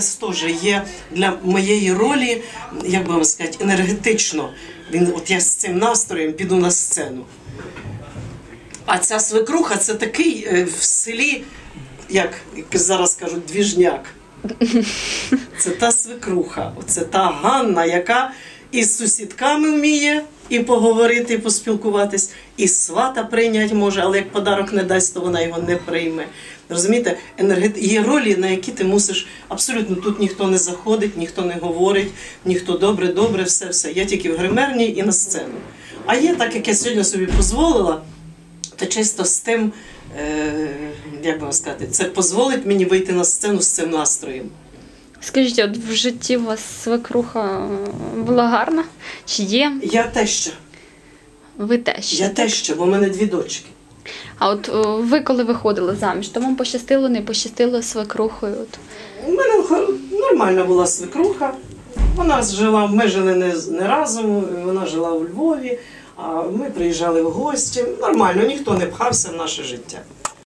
Це теж є для моєї ролі, як би вам сказати, енергетично. Він, от я з цим настроєм піду на сцену. А ця свекруха це такий е, в селі, як зараз кажуть, двіжняк. Це та свекруха, це та Ганна, яка і з сусідками вміє і поговорити, і поспілкуватись, і свата прийняти може, але як подарок не дасть, то вона його не прийме. Розумієте, енергет... є ролі, на які ти мусиш абсолютно тут ніхто не заходить, ніхто не говорить, ніхто добре, добре, все, все. Я тільки в гримерні і на сцену. А є так, як я сьогодні собі дозволила, то чисто з тим, е, як би вам сказати, це дозволить мені вийти на сцену з цим настроєм. Скажіть, от в житті у вас свекруха е, була гарна? Чи є? Я теща, Ви теж? я теща, бо в мене дві дочки. А от о, ви коли виходили заміж, то вам пощастило, не пощастило свекрухою? От. У мене нормальна була свекруха. Вона жила, ми жили не, не разом, вона жила у Львові, а ми приїжджали в гості. Нормально, ніхто не пхався в наше життя.